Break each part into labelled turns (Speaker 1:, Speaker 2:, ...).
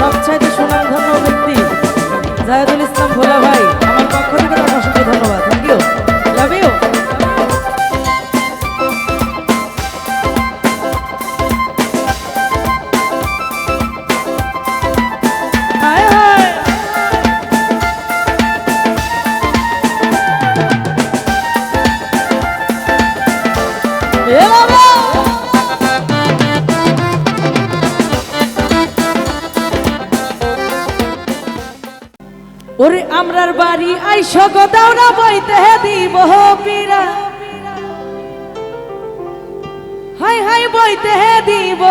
Speaker 1: Mặt ওরে আমরার বাড়ি আইস গদাওরা বইতে দিব পীরা হাই হাই বইতে দিব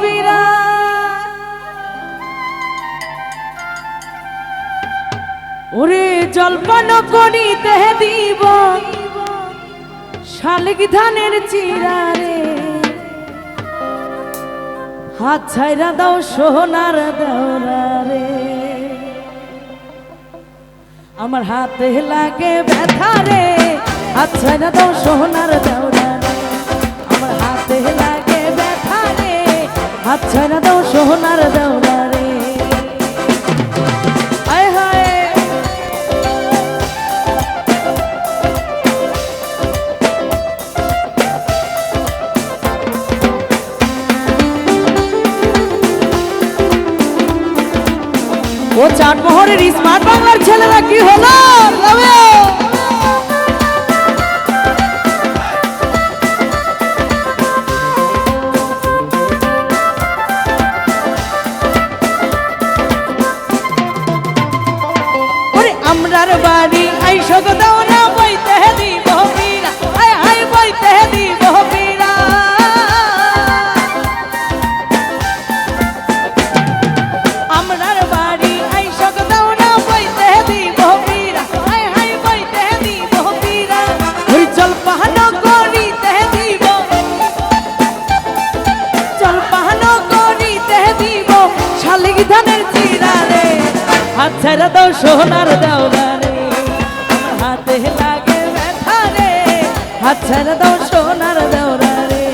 Speaker 1: পীরা ওরে জলপান করিতে দিব শালিক ধানের চিরারে। হাত ছাইরা দাও সোনার দাওরা রে আমার হাতে লাগে ব্যথা রে। আচ্ছা না দাও সোনার দাওরা রে আমার হাতে লাগে ব্যথা রে। আচ্ছা না দাও সোনার দাওরা ও চাটমোহরের স্মার্ট বাংলার ছেলেরা কি হলো? দাও সোনার দেওরা রে হাতে লাগে ব্যথা রে। হাত ছেড়ে দাও সোনার দেওরা রে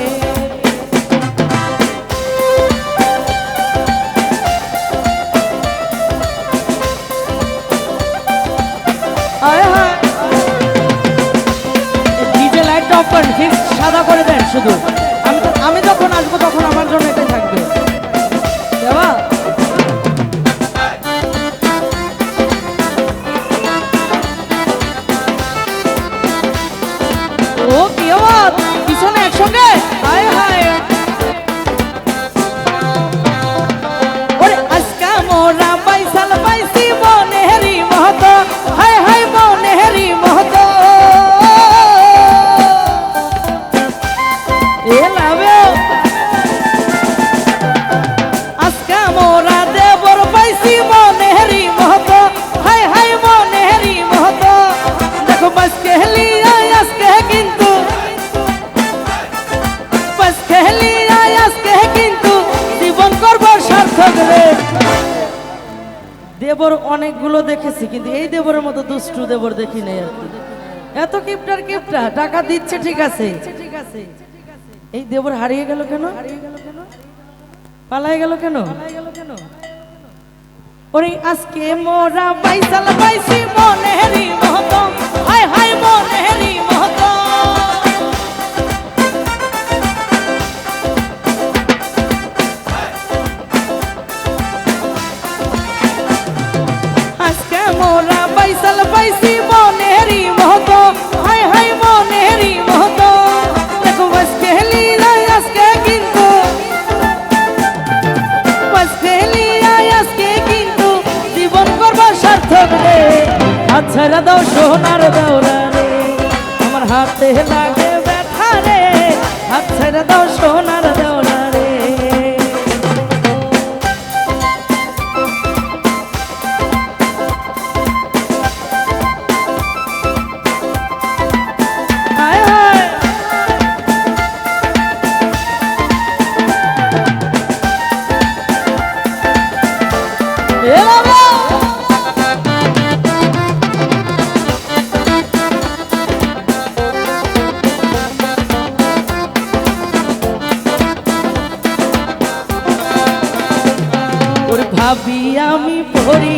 Speaker 1: ডিজে লাইট অফ করেন সাদা করে দেন শুধু। আমি তো- আমি যখন আসব তখন আমার জন্য দেবর অনেকগুলো দেখেছি, কিন্তু এই দেবরের মতো দুষ্টু দেবর দেখি নাই আর। এত কিপটার কিপটা, টাকা দিচ্ছে, ঠিক আছে। ঠিক আছে এই দেবর হারিয়ে গেল কেন? পালাই গেল কেন? ওরে আজকে মোরা পাইসাল পাইছি মনেহেরি মহত হায় হায় মনেহেরি হাত দাও সোনার দৌড়া আমার হাতে লাগে ব্যথা রে। হাত ছেড়ে দাও সোনার আমি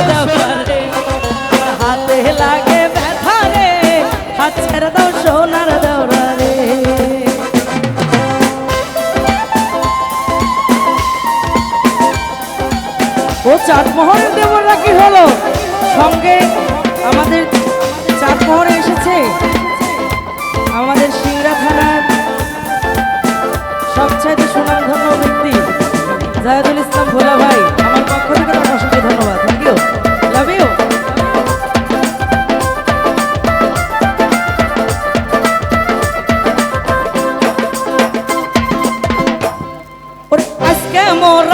Speaker 1: ও চাঁদমোহরের দেবররা কি হলো? সঙ্গে আমাদের চাঁদমোহরে এসেছে। আমাদের সিংড়া থানার সবচাইতে সুনামধন্য ব্যক্তি জাহেদুল ইসলাম ভোলা ভাই, আমার পক্ষ থেকে তাকে অসংখ্য ধন্যবাদ। থ্যাংক ইউ লাভ ইউ আজকে মোরা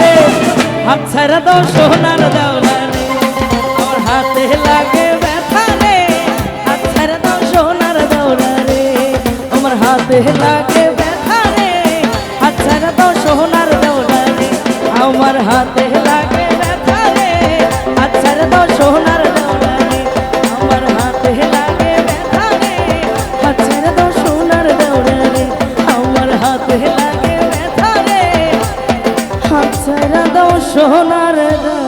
Speaker 1: রে হাত ছাড়া দাও, সোনার দাওলা রে আমার হাতে লাগে ব্যথা রে। হাত দাও, সোনার দাওলা রে। আমার হাতে লাগে ব্যথা রে। হাত দাও, সোনার দাওলা রে। আমার হাতে সোনার দেওলা